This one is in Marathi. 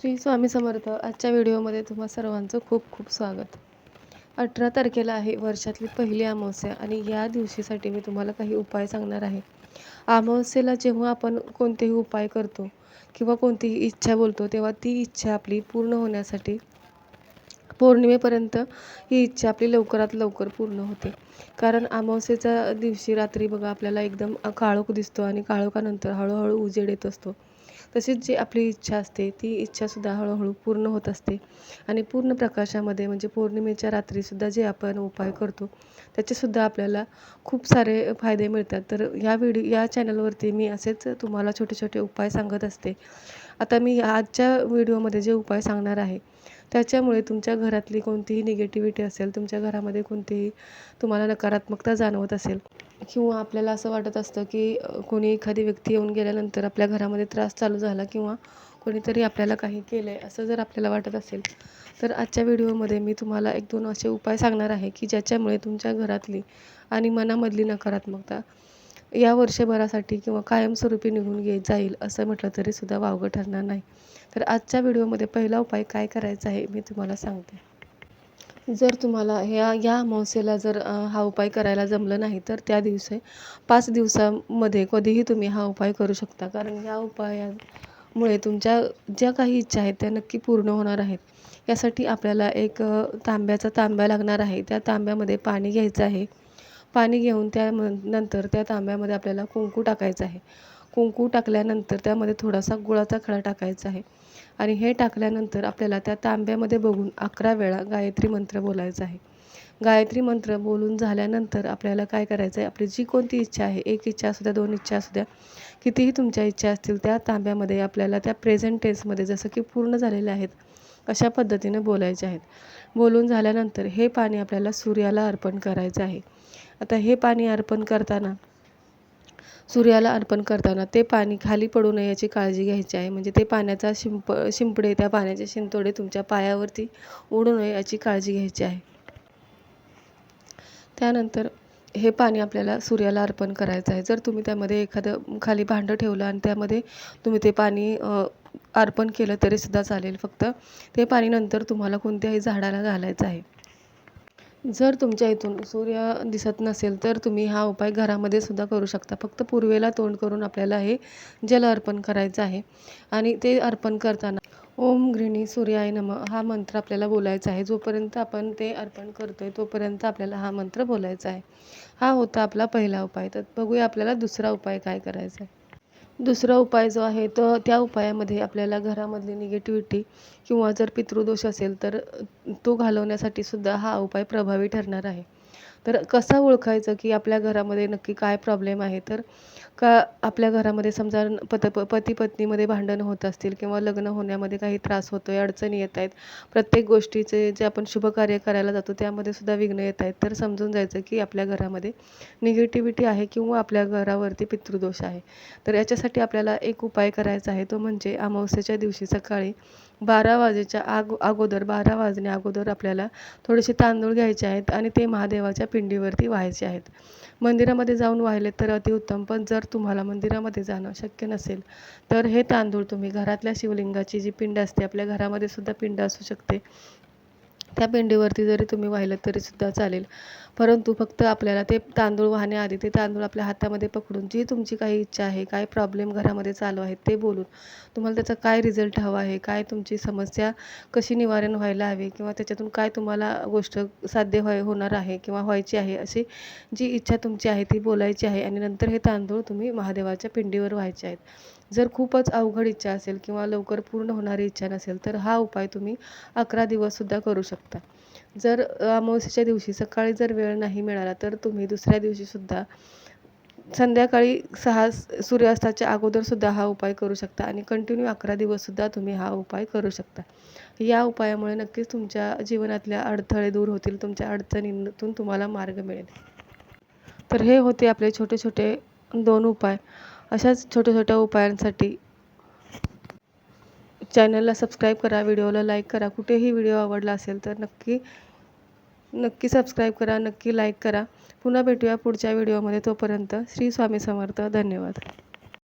श्री स्वामी समर्थ आजच्या व्हिडिओमध्ये तुम्हा सर्वांचं खूप खूप स्वागत. अठरा तारखेला आहे वर्षातली पहिली अमावस्या आणि या दिवशीसाठी मी तुम्हाला काही उपाय सांगणार आहे. अमावस्येला जेव्हा आपण कोणतेही उपाय करतो किंवा कोणतीही इच्छा बोलतो तेव्हा ती इच्छा आपली पूर्ण होण्यासाठी पौर्णिमेपर्यंत ही इच्छा आपली लवकरात लवकर पूर्ण होते. कारण अमावस्येच्या दिवशी रात्री बघा आपल्याला एकदम काळोख दिसतो आणि काळोखानंतर हळूहळू उजेड येत असतो. तशीच जी आपली इच्छा असते ती इच्छासुद्धा हळूहळू पूर्ण होत असते. आणि पूर्ण प्रकाशामध्ये म्हणजे पौर्णिमेच्या रात्रीसुद्धा जे आपण उपाय करतो त्याचेसुद्धा आपल्याला खूप सारे फायदे मिळतात. तर या व्हिडिओ या चॅनलवरती मी असेच तुम्हाला छोटे छोटे उपाय सांगत असते. आता मी आजच्या व्हिडिओमध्ये जे उपाय सांगणार आहे त्याच्यामुळे तुमच्या घरातली कोणतीही निगेटिव्हिटी असेल तुमच्या घरामध्ये कोणतीही तुम्हाला नकारात्मकता जाणवत असेल किंवा आपल्याला असं वाटत असतं की कोणी एखादी व्यक्ती येऊन गेल्यानंतर आपल्या घरामध्ये त्रास चालू झाला किंवा कोणीतरी आपल्याला काही केलं आहे असं जर आपल्याला वाटत असेल तर आजच्या व्हिडिओमध्ये मी तुम्हाला एक दोन असे उपाय सांगणार आहे की ज्याच्यामुळे तुमच्या घरातली आणि मनामधली नकारात्मकता या वर्षभरासाठी किंवा कायमस्वरूपी निघून घे जाईल असं म्हटलं तरीसुद्धा वावगं ठरणार नाही. तर आजच्या व्हिडिओमध्ये पहिला उपाय काय करायचा आहे मी तुम्हाला सांगते. जर तुम्हाला ह्या या अमावस्येला जर हा उपाय करायला जमलं नाही तर त्या दिवशी पाच दिवसामध्ये कधीही तुम्ही हा उपाय करू शकता. कारण या उपायामुळे तुमच्या ज्या काही इच्छा आहेत त्या नक्की पूर्ण होणार आहेत. यासाठी आपल्याला एक तांब्याचा तांब्या लागणार आहे. त्या तांब्यामध्ये पाणी घ्यायचं आहे. पाणी घेऊन त्या नंतर त्या तांब्यामध्ये आपल्याला कुंकू टाकायचं आहे. कुंकू टाकल्यानंतर त्यामध्ये थोडासा गुळाचा खडा टाकायचा आहे. आणि हे टाकल्यानंतर आपल्याला त्या तांब्यामध्ये बघून अकरा वेळा गायत्री मंत्र बोलायचा आहे. गायत्री मंत्र बोलून झाल्यानंतर आपल्याला काय करायचं आहे आपली जी कोणती इच्छा आहे एक इच्छा असू द्या दोन इच्छा असू द्या कितीही तुमच्या इच्छा असतील त्या तांब्यामध्ये आपल्याला त्या प्रेझेंट टेन्समध्ये जसं की पूर्ण झालेल्या आहेत अशा पद्धतीने बोलायचे आहेत. बोलून झाल्यानंतर हे पाणी आपल्याला सूर्याला अर्पण करायचं आहे. आता हे पाणी अर्पण करताना सूर्याला अर्पण करताना ते पाणी खाली पडू नये याची काळजी घ्यायची आहे. म्हणजे ते पाण्याचा शिंप शिंपडे त्या पाण्याचे शिंतोडे तुमच्या पायावरती उडू नये याची काळजी घ्यायची आहे. त्यानंतर हे पाणी आपल्याला सूर्याला अर्पण करायचं आहे. जर तुम्ही त्यामध्ये एखादं खाली भांडं ठेवलं आणि त्यामध्ये तुम्ही ते पाणी अर्पण केलं तरीसुद्धा चालेल. फक्त ते पाणी नंतर तुम्हाला कोणत्याही झाडाला घालायचं आहे. जर तुमच्या इथून सूर्य दिसत नसेल तर तुम्ही हा उपाय घरामध्ये सुद्धा करू शकता. फक्त पूर्वेला तोंड करून आपल्याला हे जल अर्पण करायचं आहे. आणि ते अर्पण करताना ओम घृणी सूर्याय नम हा मंत्र आपल्याला बोलायचा आहे. जोपर्यंत आपण ते अर्पण करतो आहे तोपर्यंत आपल्याला हा मंत्र बोलायचा आहे. हा होता आपला पहिला उपाय. तर बघूया आपल्याला दुसरा उपाय काय करायचा आहे. दुसरा उपाय जो आहे तो त्या उपायामध्ये आपल्याला घरामधली निगेटिव्हिटी किंवा जर पितृदोष असेल तर तो घालवण्यासाठी सुद्धा हा उपाय प्रभावी ठरणार आहे. तर कसा ओळखायचं की आपल्या घरामध्ये नक्की काय प्रॉब्लेम आहे? तर का आपल्या घरामध्ये समजा पत पती पत्नीमध्ये भांडणं होत असतील किंवा लग्न होण्यामध्ये काही त्रास होतो आहे अडचणी येत आहेत प्रत्येक गोष्टीचे जे आपण शुभकार्य करायला जातो त्यामध्ये सुद्धा विघ्न येत आहेत. तर समजून जायचं की आपल्या घरामध्ये निगेटिव्हिटी आहे किंवा आपल्या घरावरती पितृदोष आहे. तर याच्यासाठी आपल्याला एक उपाय करायचा आहे तो म्हणजे अमावस्येच्या दिवशी सकाळी बारा वाजेच्या आग अगोदर बारा वाजण्या अगोदर आपल्याला थोडेसे तांदूळ घ्यायचे आहेत आणि ते महादेवाच्या पिंडीवरती व्हायचे आहेत. मंदिरामध्ये जाऊन वाहिले तर अतिउत्तम पण जर तुम्हाला मंदिरामध्ये जाणं शक्य नसेल तर हे तांदूळ तुम्ही घरातल्या शिवलिंगाची जी पिंड असते आपल्या घरामध्ये सुद्धा पिंड असू शकते. त्या पिंडीवरती जरी तुम्ही वाहिलं तरीसुद्धा चालेल. परंतु फक्त आपल्याला ते तांदूळ वाहण्याआधी ते तांदूळ आपल्या हातामध्ये पकडून जी तुमची काही इच्छा आहे काय प्रॉब्लेम घरामध्ये चालू आहे ते बोलून तुम्हाला त्याचा काय रिझल्ट हवा आहे काय तुमची समस्या कशी निवारण व्हायला हवी किंवा त्याच्यातून काय तुम्हाला गोष्ट साध्य व्हाय होणार आहे किंवा व्हायची आहे अशी जी इच्छा तुमची आहे ती बोलायची आहे आणि नंतर हे तांदूळ तुम्ही महादेवाच्या पिंडीवर व्हायचे आहेत. जर खूपच अवघड इच्छा असेल किंवा लवकर पूर्ण होणारी इच्छा नसेल तर हा उपाय तुम्ही अकरा दिवससुद्धा करू शकता. शकता. जर अमावस्येच्या दिवशी सकाळी जर वेळ नाही मिळाला तर तुम्ही दुसऱ्या दिवशीसुद्धा संध्याकाळी सहा सूर्यास्ताच्या अगोदरसुद्धा हा उपाय करू शकता आणि कंटिन्यू अकरा दिवससुद्धा तुम्ही हा उपाय करू शकता. या उपायामुळे नक्कीच तुमच्या जीवनातल्या अडथळे दूर होतील तुमच्या अडचणींतून तुम्हाला मार्ग मिळेल. तर हे होते आपले छोटे छोटे दोन उपाय. अशाच छोट्या छोट्या उपायांसाठी चॅनलला सबस्क्राईब करा व्हिडिओला लाईक करा. कुठेही व्हिडिओ आवडला असेल तर नक्की नक्की सबस्क्राईब करा नक्की लाईक करा. पुन्हा भेटूया पुढच्या व्हिडिओमध्ये. तोपर्यंत श्री स्वामी समर्थ. धन्यवाद.